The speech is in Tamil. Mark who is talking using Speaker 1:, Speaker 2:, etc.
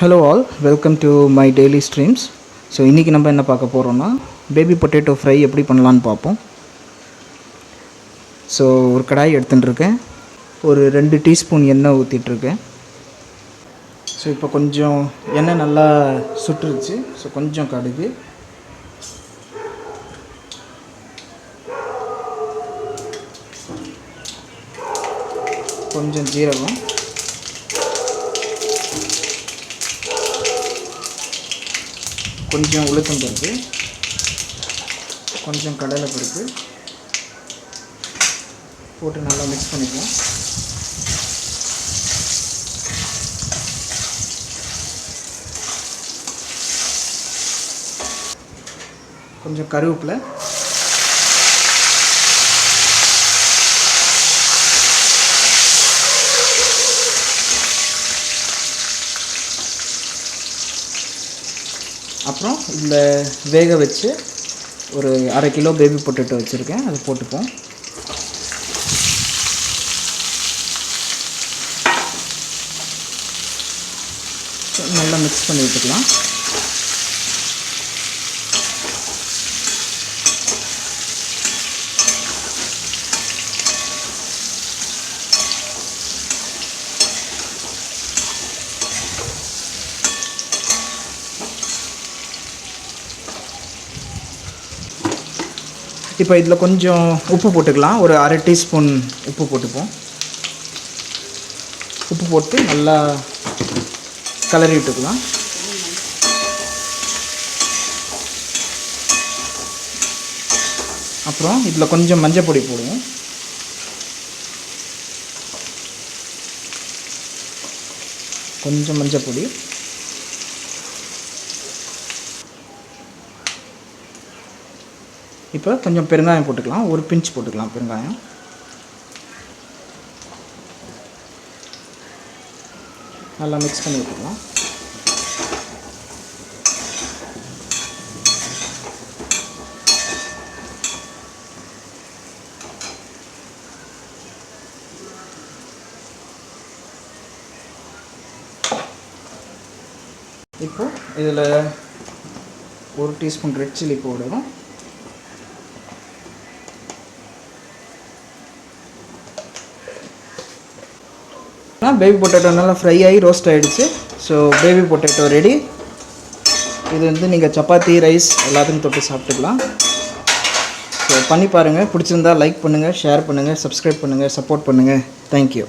Speaker 1: Hello all welcome to my daily streams so இன்றைக்கி நம்ம என்ன பார்க்க போகிறோன்னா பேபி பொட்டேட்டோ ஃப்ரை எப்படி பண்ணலான்னு பார்ப்போம். ஸோ ஒரு கடாய் எடுத்துட்டுருக்கேன். ஒரு ரெண்டு டீஸ்பூன் எண்ணெய் ஊற்றிட்டுருக்கேன் ஸோ இப்போ கொஞ்சம் எண்ணெய் நல்லா சுட்டுருச்சு ஸோ கொஞ்சம் கடுகு. கொஞ்சம் ஜீரகம். கொஞ்சம் உளுத்தம் பருப்பு கொஞ்சம் கடலை பருப்பு போட்டு நல்லா மிக்ஸ் பண்ணிக்குவோம் கொஞ்சம் கருவேப்பிலை அப்புறம் இதில் வேக வச்சு ஒரு அரை கிலோ பேபி பொட்டேட்டோ வச்சுருக்கேன். அதை போட்டுப்போம். நல்லா மிக்ஸ் பண்ணி விட்டுக்கலாம். இப்போ இதில் கொஞ்சம் உப்பு போட்டுக்கலாம். ஒரு அரை டீஸ்பூன் உப்பு போட்டுப்போம். உப்பு போட்டு நல்லா கலரி விட்டுக்கலாம். அப்புறம் இதில் கொஞ்சம் மஞ்சள் பொடி போடுவோம். கொஞ்சம் மஞ்சள் பொடி. இப்போ கொஞ்சம் பெருங்காயம் போட்டுக்கலாம். ஒரு பிஞ்ச் போட்டுக்கலாம் பெருங்காயம். நல்லா மிக்ஸ் பண்ணி விட்டுக்கலாம். இப்போ இதில் ஒரு டீஸ்பூன் ரெட் சில்லி போடணும் பேபி பொட்டேட்டோ நல்லா ஃப்ரை ஆகி ரோஸ்ட் ஆகிடுச்சு ஸோ பேபி பொட்டேட்டோ ரெடி இது வந்து நீங்கள் சப்பாத்தி ரைஸ் எல்லாத்துக்கும் தொட்டு சாப்பிட்டுக்கலாம். ஸோ பண்ணி பாருங்கள் பிடிச்சிருந்தா லைக் பண்ணுங்கள் ஷேர் பண்ணுங்கள் சப்ஸ்கிரைப் பண்ணுங்கள் சப்போர்ட் பண்ணுங்கள் தேங்க்யூ